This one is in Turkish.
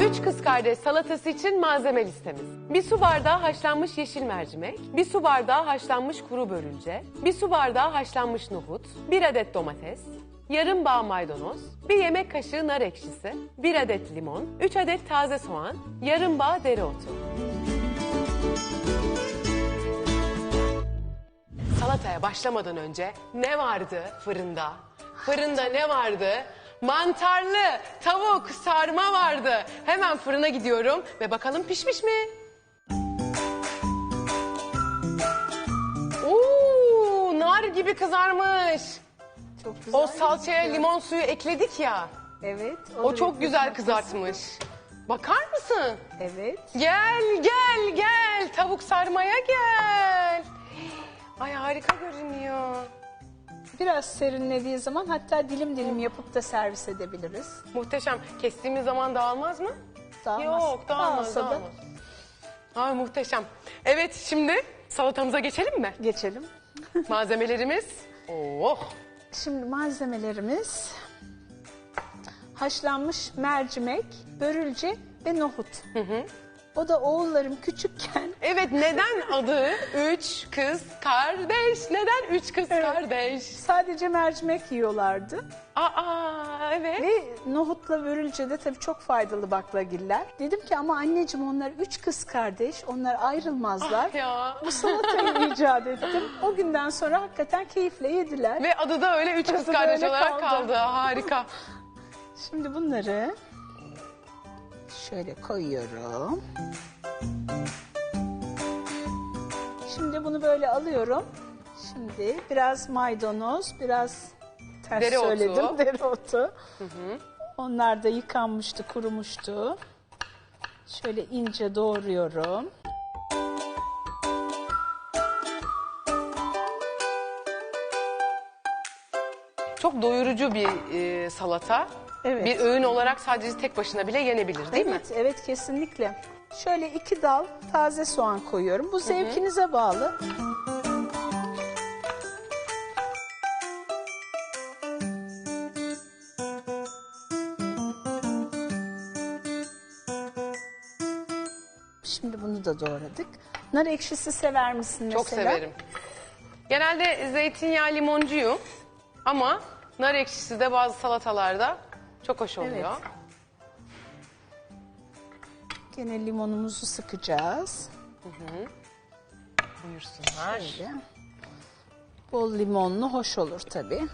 Üç kız kardeş salatası için malzeme listemiz. Bir su bardağı haşlanmış yeşil mercimek, bir su bardağı haşlanmış kuru börülce, bir su bardağı haşlanmış nohut, bir adet domates, yarım bağ maydanoz, bir yemek kaşığı nar ekşisi, bir adet limon, üç adet taze soğan, yarım bağ dereotu. Salataya başlamadan önce ne vardı fırında? Fırında ne vardı? Mantarlı tavuk sarma vardı. Hemen fırına gidiyorum ve bakalım pişmiş mi? Oo, nar gibi kızarmış. Çok güzel. O salçaya limon suyu ekledik ya. Evet. O çok güzel kızartmış. Bakar mısın? Evet. Gel gel gel tavuk sarmaya gel. Ay harika görünüyor. Biraz serinlediği zaman hatta dilim dilim yapıp da servis edebiliriz. Muhteşem. Kestiğimiz zaman dağılmaz mı? Dağılmaz. Yok dağılmaz Dağılsa da dağılmaz. Ay muhteşem. Evet şimdi salatamıza geçelim mi? geçelim. Malzemelerimiz. Oh. Şimdi malzemelerimiz haşlanmış mercimek, börülce ve nohut. O da oğullarım küçükken Evet neden adı üç kız kardeş? Neden üç kız kardeş? sadece mercimek yiyorlardı. Aa evet. Ve nohutla börülce de tabii çok faydalı baklagiller. Dedim ki ama anneciğim onlar üç kız kardeş, onlar ayrılmazlar. Ah ya. Bu salatayı icat ettim. O günden sonra hakikaten keyifle yediler. Ve adı da öyle üç kız Adı da kardeş öyle olarak kaldı. kaldı. Harika. Şimdi bunları şöyle koyuyorum. Şimdi bunu böyle alıyorum. Şimdi biraz maydanoz, biraz ters Dereotu. söyledim dereotu. Onlar da yıkanmıştı, kurumuştu. Şöyle ince doğruyorum. Çok doyurucu bir e, salata. Evet. Bir öğün olarak sadece tek başına bile yenebilir değil mi? evet, evet kesinlikle. Şöyle iki dal taze soğan koyuyorum. Bu zevkinize bağlı. Şimdi bunu da doğradık. Nar ekşisi sever misin mesela? Çok severim. Genelde zeytinyağı limoncuyum ama nar ekşisi de bazı salatalarda çok hoş oluyor. Evet. Gene limonumuzu sıkacağız. Buyursunlar. Şöyle. Bol limonlu hoş olur tabii.